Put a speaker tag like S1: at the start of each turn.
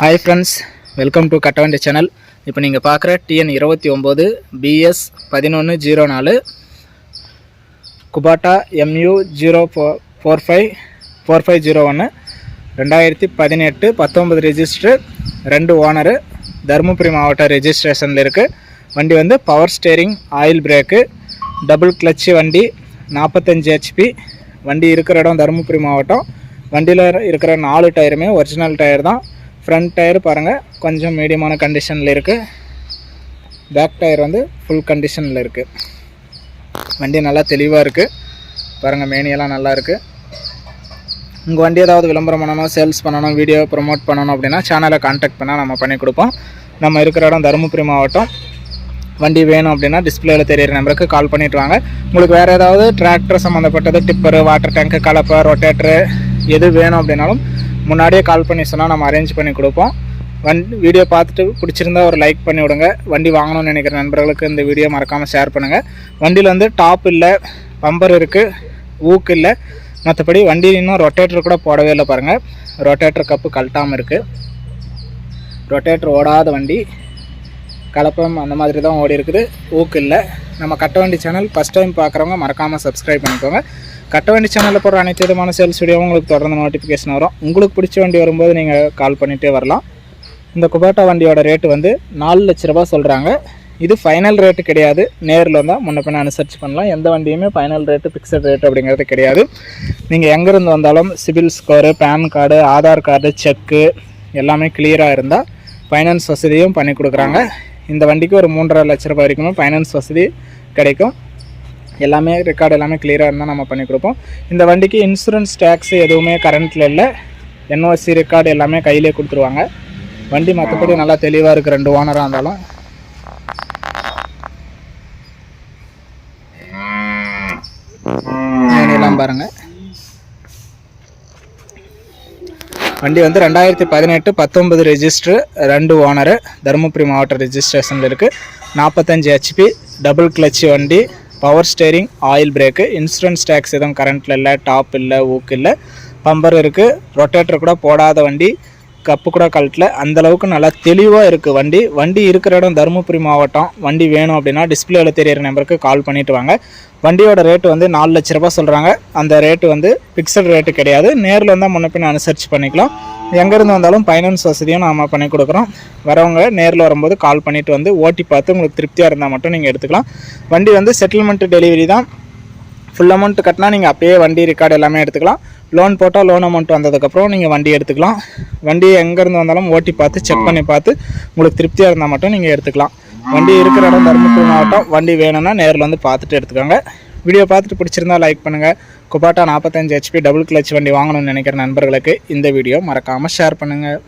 S1: Hi friends welcome to Kattavandi channel இப்போ நீங்கள் பார்க்குற டிஎன் இருபத்தி ஒம்பது பிஎஸ் பதினொன்று ஜீரோ நாலு Kubota MU zero four four five four five zero ஒன்று ரெண்டாயிரத்தி பதினெட்டு பத்தொம்பது ரெஜிஸ்டர் ரெண்டு ஓனரு தருமபுரி மாவட்ட ரெஜிஸ்ட்ரேஷனில் இருக்குது வண்டி வந்து power steering oil brake double clutch வண்டி நாற்பத்தஞ்சு ஹெச்பி வண்டி இருக்கிற இடம் தருமபுரி மாவட்டம். வண்டியில் இருக்கிற நாலு டயருமே ஒரிஜினல் டயர் தான். ஃப்ரண்ட் டயர் பாருங்கள் கொஞ்சம் மீடியமான கண்டிஷனில் இருக்குது பேக் டயர் வந்து ஃபுல் கண்டிஷனில் இருக்குது வண்டி நல்லா தெளிவாக இருக்குது பாருங்கள் மேனியெல்லாம் நல்லா இருக்குது உங்கள் வண்டி ஏதாவது விளம்பரம் பண்ணணும் சேல்ஸ் பண்ணணும் வீடியோ ப்ரொமோட் பண்ணணும் அப்படின்னா சேனலை கான்டாக்ட் பண்ணால் நம்ம பண்ணி கொடுப்போம். நம்ம இருக்கிற இடம் தருமபுரி மாவட்டம். வண்டி வேணும் அப்படின்னா டிஸ்பிளேல தெரியிற நம்பருக்கு கால் பண்ணிட்டு வாங்க. உங்களுக்கு வேறு ஏதாவது டிராக்டர் சம்மந்தப்பட்டது டிப்பரு வாட்டர் டேங்க்கு கலப்பை ரொட்டேட்ரு எது வேணும் அப்படின்னாலும் முன்னாடியே கால் பண்ணி சொன்னால் நம்ம அரேஞ்ச் பண்ணி கொடுப்போம். வண்டி வீடியோ பார்த்துட்டு பிடிச்சிருந்தா ஒரு லைக் பண்ணி விடுங்க. வண்டி வாங்கணும்னு நினைக்கிற நண்பர்களுக்கு இந்த வீடியோ மறக்காமல் ஷேர் பண்ணுங்கள் வண்டியில் வந்து டாப் இல்லை பம்பர் இருக்குது ஊக்கு இல்லை. மற்றபடி வண்டி இன்னும் ரொட்டேட்டர் கூட போடவே இல்லை பாருங்கள் ரொட்டேட்டர் கப்பு கழட்டாமல் இருக்குது ரொட்டேட்டர் ஓடாத வண்டி. கலப்பம் அந்த மாதிரி தான் ஓடி இருக்குது ஊக்கு இல்லை. நம்ம கட்ட வண்டி சேனல் ஃபஸ்ட் டைம் பார்க்குறவங்க மறக்காமல் சப்ஸ்கிரைப் பண்ணிக்கோங்க. கட்ட வண்டி சேனலில் போகிற அனைத்து விதமான சேல்ஸ் வீடியோவும் உங்களுக்கு தொடர்ந்து நோட்டிஃபிகேஷன் வரும். உங்களுக்கு பிடிச்ச வண்டி வரும்போது நீங்கள் கால் பண்ணிகிட்டே வரலாம். இந்த குபேட்டா வண்டியோட ரேட்டு வந்து நாலு லட்ச ரூபா சொல்கிறாங்க இது ஃபைனல் ரேட்டு கிடையாது. நேரில் வந்தால் முன்ன பின்ன அனுசரிச்சு பண்ணலாம். எந்த வண்டியுமே ஃபைனல் ரேட்டு ஃபிக்ஸட் ரேட் அப்படிங்கிறது கிடையாது. நீங்கள் எங்கேருந்து வந்தாலும் CIBIL score PAN card Aadhaar card cheque எல்லாமே கிளியராக இருந்தால் ஃபைனான்ஸ் வசதியும் பண்ணி கொடுக்குறாங்க. இந்த வண்டிக்கு ஒரு மூன்றரை லட்ச ரூபாய் வரைக்குமே ஃபைனான்ஸ் வசதி கிடைக்கும். எல்லாமே ரெக்கார்டு எல்லாமே கிளியராக இருந்தால் நம்ம பண்ணி கொடுப்போம். இந்த வண்டிக்கு இன்சூரன்ஸ் டேக்ஸ் எதுவுமே கரண்ட்டில் இல்லை. என்ஓசி ரெக்கார்டு எல்லாமே கையிலே கொடுத்துருவாங்க. வண்டி மற்றபடி நல்லா தெளிவாக இருக்குது ரெண்டு ஓனராக இருந்தாலும். எல்லாம் பாருங்கள் வண்டி வந்து ரெண்டாயிரத்தி பதினெட்டு பத்தொன்பது ரெஜிஸ்டர் ரெண்டு ஓனரு தருமபுரி மாவட்ட ரெஜிஸ்ட்ரேஷனில் இருக்குது நாற்பத்தஞ்சு ஹெச்பி டபுள் கிளச் வண்டி power steering oil brake insurance tax எதுவும் கரண்ட்டில் இல்லை டாப் இல்லை ஊக்கு இல்லை. பம்பர் இருக்குது ரொட்டேட்டர் கூட போடாத வண்டி கப்பு கூட கழட்டில். அந்தளவுக்கு நல்லா தெளிவாக இருக்குது வண்டி. வண்டி இருக்கிற இடம் தருமபுரி மாவட்டம். வண்டி வேணும் அப்படின்னா டிஸ்பிளேவில் தெரியிற நம்பருக்கு கால் பண்ணிவிட்டு வாங்க. வண்டியோட ரேட்டு வந்து நாலு லட்ச ரூபா சொல்கிறாங்க அந்த ரேட்டு வந்து ஃபிக்ஸட் ரேட்டு கிடையாது. நேரில் வந்தால் முன்ன பின்ன அனுசரித்து பண்ணிக்கலாம். எங்கேருந்து வந்தாலும் ஃபைனான்ஸ் வசதியும் நாம் பண்ணி கொடுக்குறோம். வரவங்க நேரில் வரும்போது கால் பண்ணிவிட்டு வந்து ஓட்டி பார்த்து உங்களுக்கு திருப்தியாக இருந்தால் மட்டும் நீங்கள் எடுத்துக்கலாம். வண்டி வந்து செட்டில்மெண்ட் டெலிவரி தான். ஃபுல் அமௌண்ட் கட்டினா நீங்கள் அப்படியே வண்டி ரெக்கார்டு எல்லாமே எடுத்துக்கலாம். லோன் போட்டால் லோன் அமௌண்ட் வந்ததுக்கப்புறம் நீங்கள் வண்டி எடுத்துக்கலாம். வண்டி எங்கேருந்து வந்தாலும் ஓட்டி பார்த்து செக் பண்ணி பார்த்து உங்களுக்கு திருப்தியாக இருந்தால் மட்டும் நீங்கள் எடுத்துக்கலாம். வண்டி இருக்கிற இடம் தருமபுரி மாவட்டம். வண்டி வேணும்னா நேரில் வந்து பார்த்துட்டு எடுத்துக்கோங்க. வீடியோ பார்த்துட்டு பிடிச்சிருந்தா லைக் பண்ணுங்கள் குபாட்டா நாற்பத்தஞ்சு ஹெச்பி டபுள் கிளச் வண்டி வாங்கணும்னு நினைக்கிற நண்பர்களுக்கு இந்த வீடியோ மறக்காமல் ஷேர் பண்ணுங்கள்